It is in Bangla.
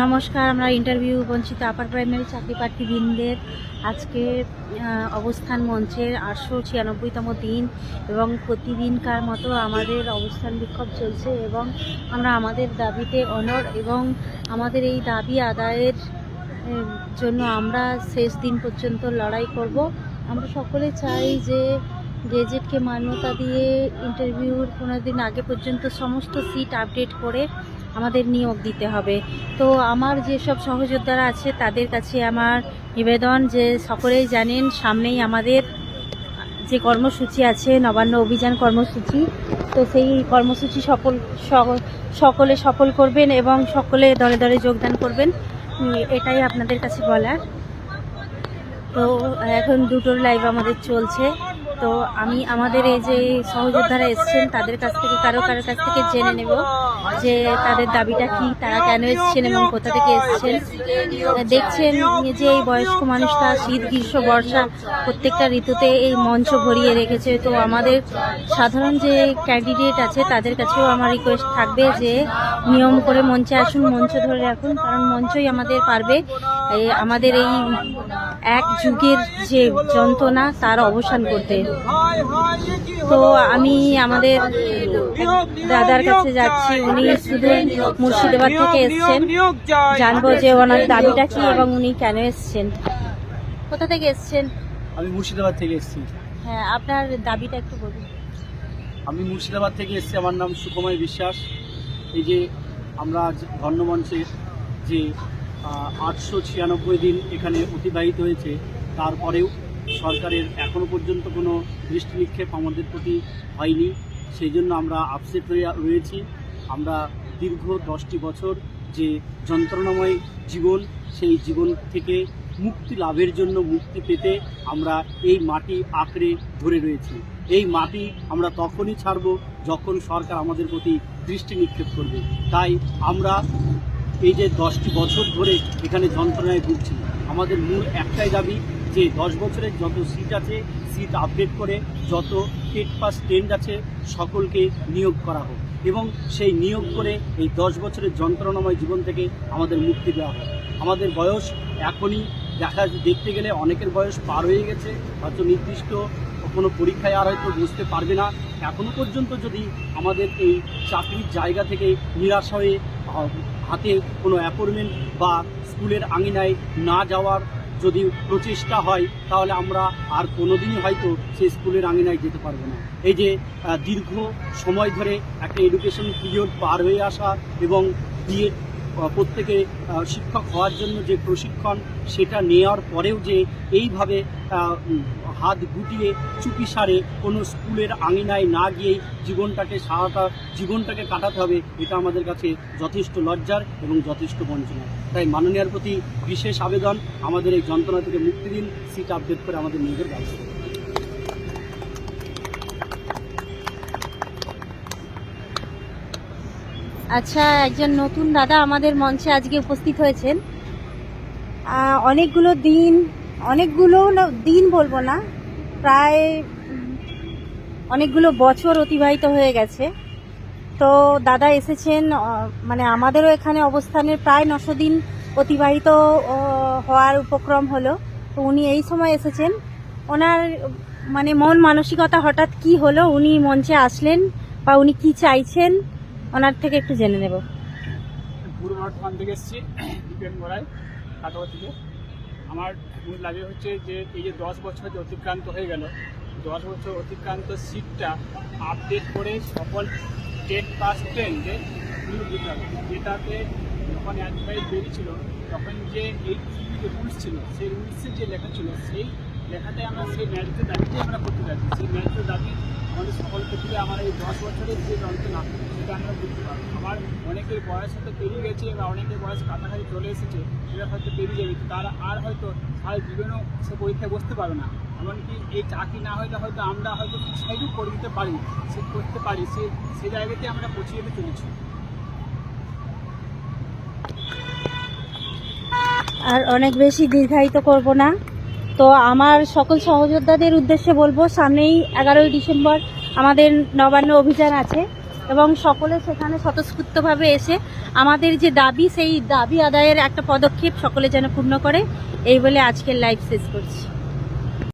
নমস্কার, আমরা ইন্টারভিউ বঞ্চিত আপার প্রাইমারি চাকরি প্রার্থীবৃন্দের আজকে অবস্থান মঞ্চের আটশো ছিয়ানব্বইতম দিন এবং প্রতিদিনকার মতো আমাদের অবস্থান বিক্ষোভ চলছে এবং আমরা আমাদের দাবিতে অনর এবং আমাদের এই দাবি আদায়ের জন্য আমরা শেষ দিন পর্যন্ত লড়াই করব। আমরা সকলে চাই যে গেজেটকে মান্যতা দিয়ে ইন্টারভিউর পনেরো দিন আগে পর্যন্ত সমস্ত সিট আপডেট করে আমাদের নিয়োগ দিতে হবে। তো আমার যেসব সহযোদ্ধারা আছে, তাদের কাছে আমার নিবেদন যে সকলেই জানেন, সামনেই আমাদের যে কর্মসূচি আছে, নবান্ন অভিযান কর্মসূচি, তো সেই কর্মসূচি সফল সকলে সফল করবেন এবং সকলে দলে দলে যোগদান করবেন। এটাই আপনাদের কাছে বলার। তো এখন দুটোর লাইভ আমাদের চলছে। তো আমি আমাদের এই যে সহযোদ্ধারা এসছেন, তাদের কাছ থেকে, কারও কারও কাছ থেকে জেনে নেব যে তাদের দাবিটা কি, তারা কেন এসছেন এবং কোথা থেকে এসছেন। দেখছেন যে এই বয়স্ক মানুষটা শীত, গ্রীষ্ম, বর্ষা প্রত্যেকটা ঋতুতে এই মঞ্চ ভরিয়ে রেখেছে। তো আমাদের সাধারণ যে ক্যান্ডিডেট আছে, তাদের কাছেও আমার রিকোয়েস্ট থাকবে যে নিয়ম করে মঞ্চে আসুন, মঞ্চ ধরে রাখুন, কারণ মঞ্চই আমাদের পারবে। আমাদের এই এক যুগের যে যন্ত্রণা তার অবসান করতে তো আমি আমাদের দাদার কাছে যাচ্ছি। উনি শুধু মুর্শিদাবাদ থেকে এসছেন। জানব যে ওনার দাবিটা কি এবং উনি কেন এসছেন। কোথা থেকে এসছেন? আমি মুর্শিদাবাদ থেকে এসেছি। হ্যাঁ আপনার দাবিটা একটু বলুন। আমি মুর্শিদাবাদ থেকে এসেছি। আমার নাম সুকুমার বিশ্বাস। এই যে আমরা আজ ধর্মমঞ্চে যে আটশো ছিয়ানব্বই দিন এখানে অতিবাহিত হয়েছে। তারপরেও সরকারের এখনও পর্যন্ত কোনো দৃষ্টি নিক্ষেপ আমাদের প্রতি হয়নি। সেই জন্য আমরা আপসেট হয়ে রয়েছি। আমরা দীর্ঘ দশটি বছর যে যন্ত্রণাময় জীবন, সেই জীবন থেকে মুক্তি লাভের জন্য মুক্তি পেতে আমরা এই মাটি আঁকড়ে ধরে রয়েছি। এই মাটি আমরা তখনই ছাড়ব যখন সরকার আমাদের প্রতি দৃষ্টি নিক্ষেপ করবে। তাই আমরা এই যে দশটি বছর ধরে এখানে যন্ত্রণায় ভুগছি আমাদের মূল একটাই দাবি যে দশ বছরের যত সিট আছে সিট আপডেট করে যত টেট পাস টেন্ড আছে, সকলকে নিয়োগ করা হোক এবং সেই নিয়োগ করে এই দশ বছরের যন্ত্রণাময় জীবন থেকে আমাদের মুক্তি দেওয়া হয় আমাদের বয়স এখনই দেখা দেখতে গেলে অনেকের বয়স পার হয়ে গেছে হয়তো নির্দিষ্ট কোনো পরীক্ষায় আর হয়তো বুঝতে পারবে না। এখনও পর্যন্ত যদি আমাদের এই চাকরির জায়গা থেকে নিরাশ হয়ে হাতে কোনো অ্যাপয়েন্টমেন্ট বা স্কুলের আঙিনায় না যাওয়ার যদি প্রচেষ্টা হয়, তাহলে আমরা আর কোনোদিনই হয়তো সেই স্কুলের আঙিনায় যেতে পারব না। এই যে দীর্ঘ সময় ধরে একটা এডুকেশন পিরিয়ড পার হয়ে আসা এবং বিএড প্রত্যেকে শিক্ষক হওয়ার জন্য যে প্রশিক্ষণ সেটা নেওয়ার পরেও যে এইভাবে হাত গুটিয়ে চুপি সারে কোনো স্কুলের আঙিনায় না গিয়েই জীবনটাকে সারাটা, জীবনটাকে কাটাতে হবে, এটা আমাদের কাছে যথেষ্ট লজ্জার এবং যথেষ্ট বঞ্চনা তাই মাননীয়ার প্রতি বিশেষ আবেদন, আমাদের এই যন্ত্রণা থেকে মুক্তি দিন, সিট আপডেট করে আমাদের নিজেদের ব্যবস্থা আচ্ছা একজন নতুন দাদা আমাদের মঞ্চে আজকে উপস্থিত হয়েছেন। অনেকগুলো দিন অনেকগুলো দিন বলব না, প্রায় অনেকগুলো বছর অতিবাহিত হয়ে গেছে। তো দাদা এসেছেন মানে আমাদেরও এখানে অবস্থানের প্রায় নশো দিন অতিবাহিত হওয়ার উপক্রম হলো। তো উনি এই সময় এসেছেন। ওনার মানে মন মানসিকতা হঠাৎ কি হলো? উনি মঞ্চে আসলেন বা উনি কি চাইছেন? ওনার থেকে একটু জেনে নেব। এসেছি কাটোয়া থেকে। আমার মূল লাগে হচ্ছে যে এই যে দশ বছর যে অতিক্রান্ত হয়ে গেল, দশ বছর অতিক্রান্ত সিটটা আপডেট করে সকল টেট পাস ট্রেন যে যেটাতে যখন অ্যাডভাইস বেরিয়েছিল, তখন যে এই রুলস ছিল, সেই রুলসের যে লেখা ছিল, সেই লেখাটাই আমরা সেই ম্যারিটের দাবিটাই আমরা করতে যাচ্ছি। সেই ম্যারিটের দাবি আমাদের সকল ক্ষেত্রে আমার এই দশ বছরের যে যন্ত্রণা সেটা আমরা বুঝতে পারব আবার অনেকের বয়স হয়তো পেরিয়ে গেছে বা অনেকের বয়স কাছাকাছি চলে এসেছে, সেটা হয়তো পেরিয়ে যাবে। তারা আর হয়তো সারা জীবনেও সে পরীক্ষায় বসতে পারবে না। এমনকি এই চাকরি না হলে হয়তো আমরা হয়তো সাইডও করে দিতে পারি, সে করতে পারি, সে সে জায়গাতে আমরা পৌঁছে যেতে চলেছি। আর অনেক বেশি দীর্ঘায়িত করব না। তো আমার সকল সহযোদ্ধাদের উদ্দেশ্যে বলব, সামনেই এগারোই ডিসেম্বর আমাদের নবান্ন অভিযান আছে এবং সকলে সেখানে স্বতঃস্ফূর্তভাবে এসে আমাদের যে দাবি, সেই দাবি আদায়ের একটা পদক্ষেপ সকলে যেন পূর্ণ করে, এই বলে আজকের লাইভ শেষ করছি।